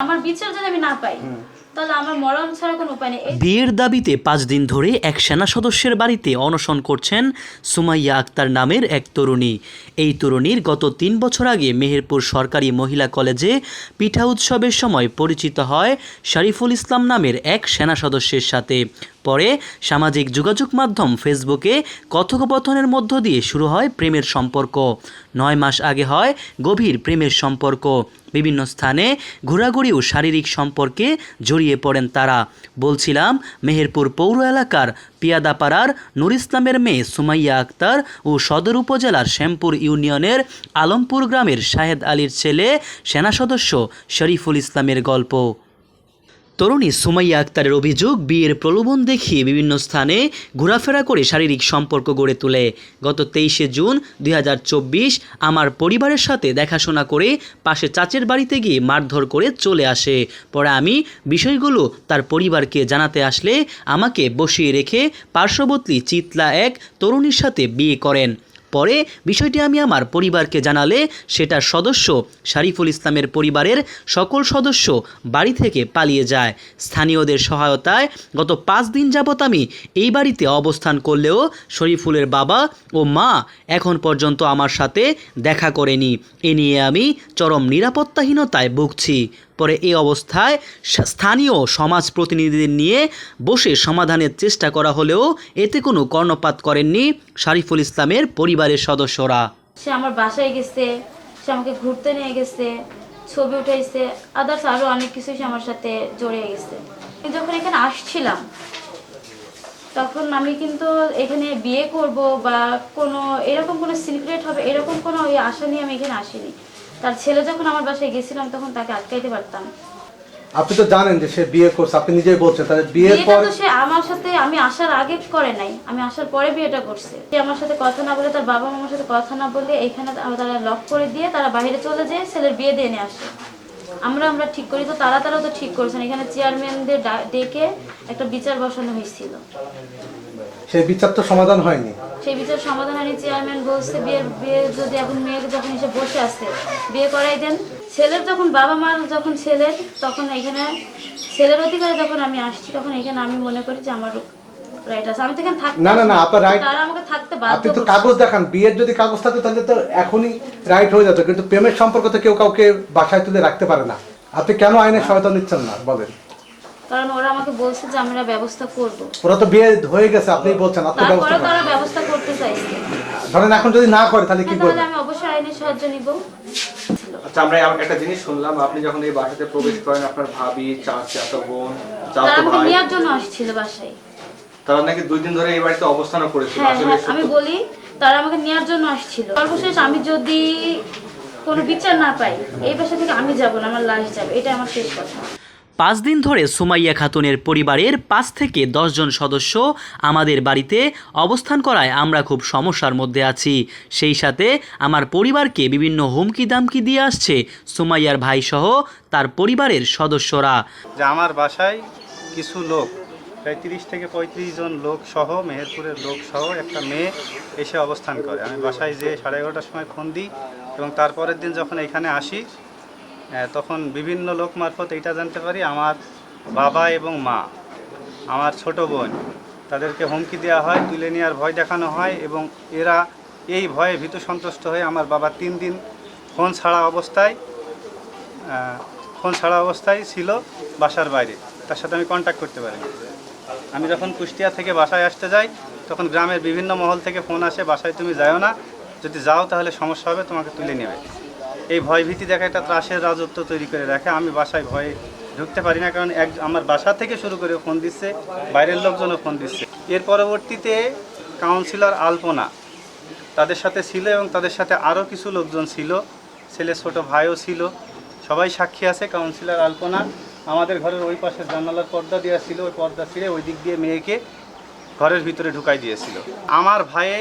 আমার বিচার যদি আমি না পাই তাহলে আমার মরণ ছাড়া কোনো উপায় নেই। বিয়ের দাবিতে পাঁচ দিন ধরে এক সেনা সদস্যের বাড়িতে অনশন করছেন সুমাইয়া আক্তার নামের এক তরুণী। এই তরুণীর গত তিন বছর আগে মেহেরপুর সরকারি মহিলা কলেজে পিঠা উৎসবের সময় পরিচিত হয় শরীফুল ইসলাম নামের এক সেনা সদস্যের সাথে। পরে সামাজিক যোগাযোগ মাধ্যম ফেসবুকে কথোপকথনের মধ্য দিয়ে শুরু হয় প্রেমের সম্পর্ক। নয় মাস আগে হয় গভীর প্রেমের সম্পর্ক। বিভিন্ন স্থানে ঘোরাঘুরি ও শারীরিক সম্পর্কে জড়িয়ে পড়েন তারা। বলছিলাম, মেহেরপুর পৌর এলাকার পিয়াদাপাড়ার নুর ইসলামের মেয়ে সুমাইয়া আক্তার ও সদর উপজেলার শ্যামপুর ইউনিয়নের আলমপুর গ্রামের শাহেদ আলীর ছেলে, সেনা সদস্য শরীফুল ইসলামের গল্প। তরুণী সুমাইয়া আক্তারের অভিযোগ, বিয়ের প্রলোভন দেখিয়ে বিভিন্ন স্থানে ঘোরাফেরা করে শারীরিক সম্পর্ক গড়ে তোলে। গত তেইশে জুন দু হাজার চব্বিশ আমার পরিবারের সাথে দেখাশোনা করে পাশে চাচের বাড়িতে গিয়ে মারধর করে চলে আসে। পরে আমি বিষয়গুলো তার পরিবারকে জানাতে আসলে আমাকে বসিয়ে রেখে পার্শ্ববর্তী চিতলা এক তরুণীর সাথে বিয়ে করেন। পরে বিষয়টি আমি আমার পরিবারকে জানালে সেটার সদস্য শারিফুল ইসলামের পরিবারের সকল সদস্য বাড়ি থেকে পালিয়ে যায়। স্থানীয়দের সহায়তায় গত পাঁচ দিন যাবৎ আমি এই বাড়িতে অবস্থান করলেও শরীফুলের বাবা ও মা এখন পর্যন্ত আমার সাথে দেখা করেনি। এ নিয়ে আমি চরম নিরাপত্তাহীনতায় ভুগছি। পরে এই অবস্থায় স্থানীয় সমাজ প্রতিনিধিদের নিয়ে বসে সমাধানের চেষ্টা করা হলেও এতে কোনো কর্ণপাত করেননি শারিফুল ইসলামের পরিবারের সদস্যরা। সে আমার বাসায় গেছে, সে আমাকে ঘুরতে নিয়ে গেছে, ছবি উঠাইছে আদার্স আরও অনেক কিছু সে আমার সাথে জড়িয়ে গেছে। যখন এখানে আসছিলাম, তখন আমি কিন্তু এখানে বিয়ে করব বা কোনো এরকম কোনো সিক্রেট হবে, এরকম কোনো ওই আশা নিয়ে আমি এখানে আসিনি। তার ছেলে যখন আমার বাসায় গেছিলাম তখন তাকে আটকাইতে পারতাম। আপনি তো জানেন যে সে বিয়ে করছে আপনি নিজেই বলছেন তাহলে বিয়ের পর তো সে আমার সাথে আমি আসার আগে করে নাই আমি আসার পরে বিয়েটা করছে। সে আমার সাথে কথা না বলে তার বাবা মামার সাথে কথা না বলে এখানে তারা লক করে দিয়ে তারা বাইরে চলে যায় ছেলের বিয়ে দিয়ে নিয়ে আসে। আমরা আমরা ঠিক করি। তো তারা তারাও তো ঠিক করেছেন। এখানে চেয়ারম্যানদের ডেকে একটা বিচার বসানো হয়েছিল। সেই বিচার তো সমাধান হয়নি। সেই বিচার সমাধান হয়নি। চেয়ারম্যান বলছে বিয়ে বিয়ে যদি এখন মেয়ে যখন এসে বসে আছে বিয়ে করাই দেন। ছেলের যখন বাবা মার যখন ছেলের তখন এখানে ছেলের অধিকারে যখন আমি আসছি তখন এখানে আমি মনে করি যে আমার রাইট আছে আমি তো এখানে থাকতে না, না, না, আপনার right- তারা আমাকে থাকতে বাধ্য আপনি তো কাগজ দেখান বিয়ের যদি কাগজ থাকতো তাহলে তো এখনই রাইট হয়ে যেত কিন্তু প্রেমের সম্পর্ক তো কেউ কাউকে বাসায় তুলে রাখতে পারে না। আপনি কেন আইনের সহায়তা নিচ্ছেন না বলেন। কারণ ওরা আমাকে বলছে যে আমরা ব্যবস্থা করব। ওরা তো বিয়ে হয়ে গেছে আপনি বলছেন আপনি ব্যবস্থা তারপরে তারা ব্যবস্থা করতে চাইছে। ধরেন এখন যদি না করে তাহলে কি হ্যাঁ, করবেন? তাহলে আমি অবশ্যই আইনের সাহায্য নিব। আচ্ছা আমরা একটা জিনিস শুনলাম আপনি যখন এই বাসাতে প্রবেশ করেন আপনার ভাবি চাচা বোন চাচা ভাই জন্য আসছিল বাসায়। তারা নাকি দুই দিন ধরে এই বাড়িতে অবস্থানও করেছিল। হ্যাঁ আসলে হ্যাঁ আমি বলি তারা আমাকে নেওয়ার জন্য আসছিল। সর্বশেষ আমি যদি কোনো বিচার না পাই এই বাসা থেকে আমি যাব না আমার লাশ যাবে। এটা আমার শেষ কথা। পাঁচ দিন ধরে সুমাইয়া খাতুনের পরিবারের পাঁচ থেকে দশজন সদস্য আমাদের বাড়িতে অবস্থান করায় আমরা খুব সমস্যার মধ্যে আছি। সেই সাথে আমার পরিবারকে বিভিন্ন হুমকি দামকি দিয়ে আসছে সুমাইয়ার ভাইসহ তার পরিবারের সদস্যরা। যে আমার বাসায় কিছু লোক প্রায় তিরিশ থেকে পঁয়ত্রিশ জন লোক সহ, মেহেরপুরের লোক সহ একটা মেয়ে এসে অবস্থান করে। আমি বাসায় যেয়ে সাড়ে এগারোটার সময় ফোন দিই এবং তারপরের দিন যখন এখানে আসি তখন বিভিন্ন লোক মারফত এইটা জানতে পারি, আমার বাবা এবং মা, আমার ছোট বোন, তাদেরকে হুমকি দেওয়া হয়, তুলে নেওয়ার ভয় দেখানো হয় এবং এরা এই ভয়ে ভীত সন্তুষ্ট হয়ে আমার বাবা তিন দিন ফোন ছাড়া অবস্থায় ফোন ছাড়া অবস্থায় ছিল বাসার বাইরে। তার সাথে আমি কন্ট্যাক্ট করতে পারিনি। আমি যখন কুষ্টিয়া থেকে বাসায় আসতে যাই, তখন গ্রামের বিভিন্ন মহল থেকে ফোন আসে, বাসায় তুমি যাও না। যদি যাও তাহলে সমস্যা হবে, তোমাকে তুলে নেবে। এই ভয় ভীতি দেখা একটা ত্রাসের রাজত্ব তৈরি করে রাখে। আমি বাসায় ভয়ে ঢুকতে পারি না, কারণ এক আমার বাসা থেকে শুরু করে ফোন দিচ্ছে, বাইরের লোকজনও ফোন দিচ্ছে। এর পরবর্তীতে কাউন্সিলর আলপনা তাদের সাথে ছিল এবং তাদের সাথে আরও কিছু লোকজন ছিল। ছেলে, ছোট ভাইও ছিল। সবাই সাক্ষী আছে কাউন্সিলর আলপনা। আমাদের ঘরের ওই পাশে জানালার পর্দা দেওয়া ছিল ওই পর্দা ছিঁড়ে ওই দিক দিয়ে মেয়েকে ঘরের ভিতরে ঢুকাই দিয়েছিল। আমার ভাইয়ে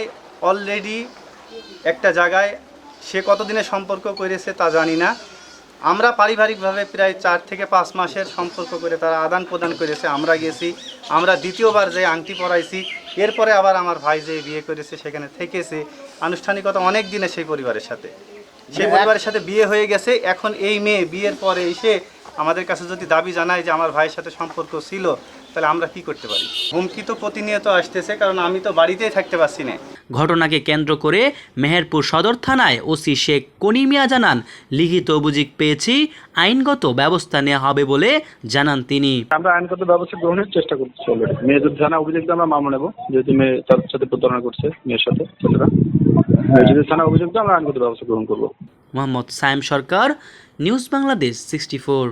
অলরেডি একটা জায়গায় সে কতদিনের সম্পর্ক করেছে তা জানি না। আমরা পারিবারিকভাবে প্রায় চার থেকে পাঁচ মাসের সম্পর্ক করে তারা আদান প্রদান করেছে আমরা গেছি আমরা দ্বিতীয়বার যে আংটি পরাইছি এরপরে আবার আমার ভাই যে বিয়ে করেছে সেখানে থেকেছে। আনুষ্ঠানিকতা অনেক দিনে সেই পরিবারের সাথে। সেই পরিবারের সাথে বিয়ে হয়ে গেছে এখন এই মেয়ে বিয়ের পরে এসে আমাদের কাছে যদি দাবি জানায় যে আমার ভাইয়ের সাথে সম্পর্ক ছিল তাহলে আমরা কি করতে পারি? হুমকি তো প্রতিনিয়ত আসতেছে কারণ আমি তো বাড়িতেই থাকতে পারছি না। ঘটনাকে কেন্দ্র করে মেহেরপুর সদর থানায় ওসি শেখ কনিমিয়া জানান লিখিত অভিযোগ পেয়েছি আইনগত ব্যবস্থা নেওয়া হবে বলে জানান তিনি। আমরা আইনগত ব্যবস্থা গ্রহণের চেষ্টা করছি অলরেডি মেয়ে যদি থানা অভিযোগ আমরা মামলা নেব। যেহেতু মেয়ে তার সাথে প্রতারণা করছে মেয়ের সাথে ছেলেরা। মেয়ে যদি থানা অভিযোগ আমরা আইনগত ব্যবস্থা গ্রহণ করব। Mohammad Sayem Sarkar news Bangladesh sixty four